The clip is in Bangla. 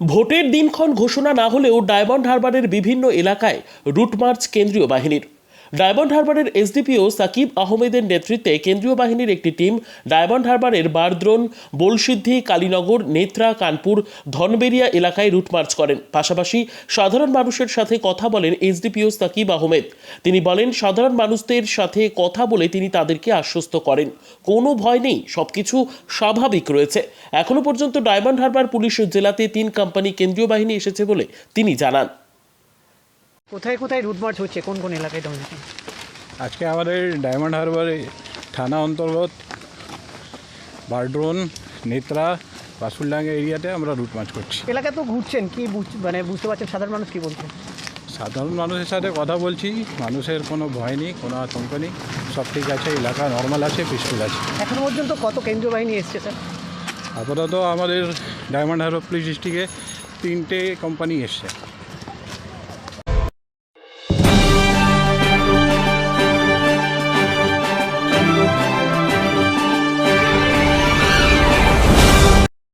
ভোটের দিনক্ষণ ঘোষণা না হলেও ডায়মন্ড হারবারের বিভিন্ন এলাকায় রুটমার্চ কেন্দ্রীয় বাহিনীর। ডায়মন্ড হারবারের এসডিপিও সাকিব আহমেদের নেতৃত্বে কেন্দ্রীয় বাহিনীর একটি টিম ডায়মন্ড হারবারের বারদ্রোন বোলসিদ্ধি, কালীনগর, নেত্রা, কানপুর ধনবেরিয়া এলাকায় রুট মার্চ করেন। পাশাপাশি সাধারণ মানুষের সাথে কথা বলেন এসডিপিও সাকিব আহমেদ। তিনি বলেন, সাধারণ মানুষদের সাথে কথা বলে তিনি তাদেরকে আশ্বস্ত করেন। কোনো ভয় নেই, সবকিছু স্বাভাবিক রয়েছে। এখনও পর্যন্ত ডায়মন্ড হারবার পুলিশ জেলাতে তিন কোম্পানি কেন্দ্রীয় বাহিনী এসেছে বলে তিনি জানান। কোথায় কোথায় রুট মার্চ হচ্ছে? কোন কোন এলাকায় দমদমে আজকে আমাদের ডায়মন্ড হারবারে থানা অন্তর্গত বারড্রোন নেত্রা বাসুলডাঙ্গা এরিয়াতে আমরা রুট মার্চ করছি। এলাকা তো ঘুরছেন কি মানে বুঝতে পারছেন? সাধারণ মানুষ কি বলছেন? সাধারণ মানুষের সাথে কথা বলছি মানুষের কোনো ভয় নেই কোনো আতঙ্ক নেই সব ঠিক আছে এলাকা নর্মাল আছে পিসফুল আছে। এখনও পর্যন্ত কত কেন্দ্রীয় বাহিনী এসছে স্যার? আপাতত আমাদের ডায়মন্ড হারবার পুলিশ ডিস্ট্রিক্টে তিনটে কোম্পানি এসছে।